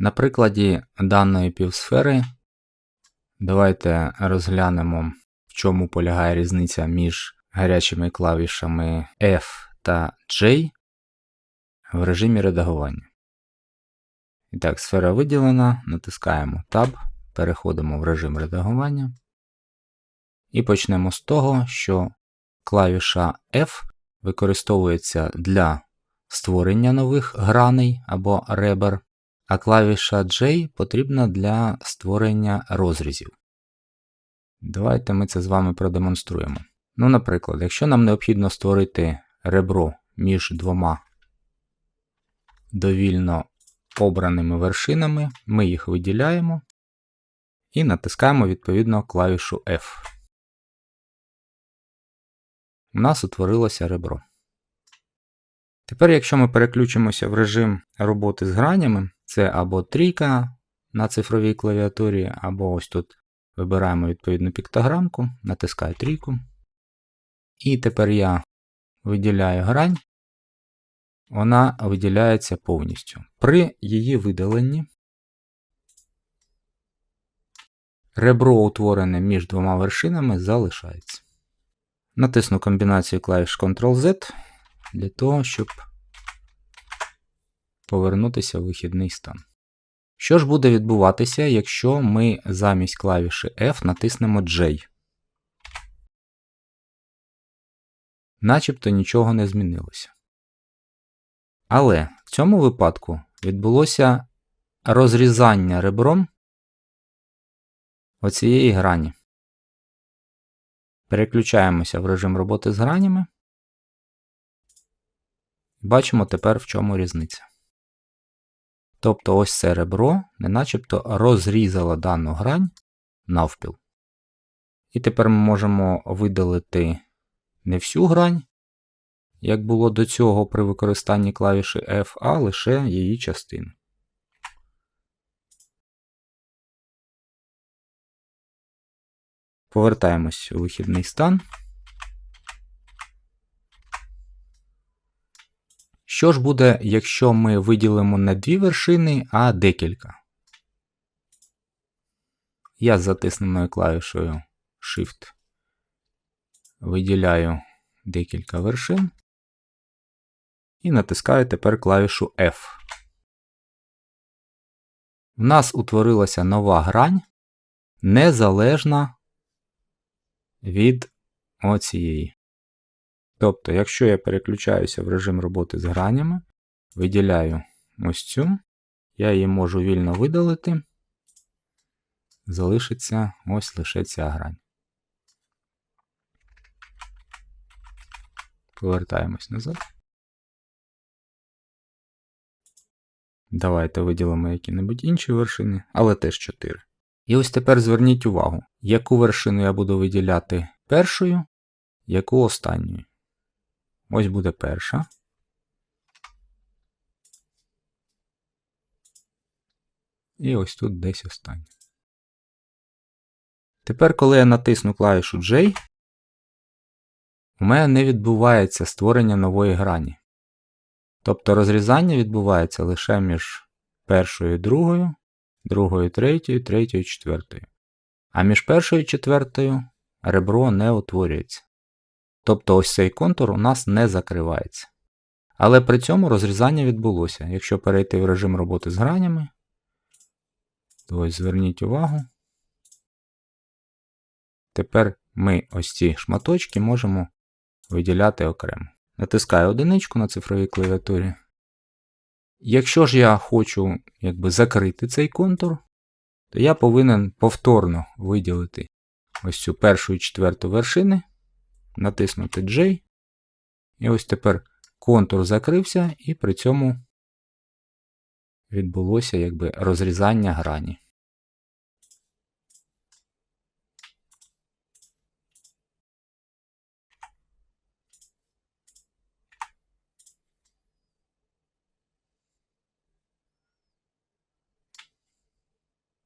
На прикладі даної півсфери давайте розглянемо, в чому полягає різниця між гарячими клавішами F та J в режимі редагування. І так, сфера виділена, натискаємо Tab, переходимо в режим редагування. І почнемо з того, що клавіша F використовується для створення нових граней або ребер, а клавіша J потрібна для створення розрізів. Давайте ми це з вами продемонструємо. Ну, наприклад, якщо нам необхідно створити ребро між двома довільно обраними вершинами, ми їх виділяємо і натискаємо відповідно клавішу F. У нас утворилося ребро. Тепер, якщо ми переключимося в режим роботи з гранями, це або трійка на цифровій клавіатурі, або ось тут вибираємо відповідну піктограмку, натискаю трійку. І тепер я виділяю грань, вона виділяється повністю. При її видаленні ребро, утворене між двома вершинами, залишається. Натисну комбінацію клавіш Ctrl-Z для того, щоб повернутися в вихідний стан. Що ж буде відбуватися, якщо ми замість клавіші F натиснемо J? Начебто нічого не змінилося. Але в цьому випадку відбулося розрізання ребром оцієї грані. Переключаємося в режим роботи з гранями. Бачимо тепер, в чому різниця. Тобто ось це ребро не начебто розрізало дану грань навпіл. І тепер ми можемо видалити не всю грань, як було до цього при використанні клавіші F, а лише її частину. Повертаємось у вихідний стан. Що ж буде, якщо ми виділимо не дві вершини, а декілька? Я з затисненою клавішою Shift виділяю декілька вершин і натискаю тепер клавішу F. В нас утворилася нова грань, незалежна від оцієї. Тобто, якщо я переключаюся в режим роботи з гранями, виділяю ось цю, я її можу вільно видалити, залишиться ось лише ця грань. Повертаємось назад. Давайте виділимо які-небудь інші вершини, але теж 4. І ось тепер зверніть увагу, яку вершину я буду виділяти першою, яку останньою. Ось буде перша. І ось тут десь остання. Тепер, коли я натисну клавішу J, у мене не відбувається створення нової грані. Тобто розрізання відбувається лише між першою і другою, другою, третьою, третьою, четвертою. А між першою і четвертою ребро не утворюється. Тобто ось цей контур у нас не закривається. Але при цьому розрізання відбулося. Якщо перейти в режим роботи з гранями, то ось зверніть увагу. Тепер ми ось ці шматочки можемо виділяти окремо. Натискаю одиничку на цифровій клавіатурі. Якщо ж я хочу якби, закрити цей контур, то я повинен повторно виділити ось цю першу і четверту вершини, натиснути J. І ось тепер контур закрився, і при цьому відбулося якби, розрізання грані.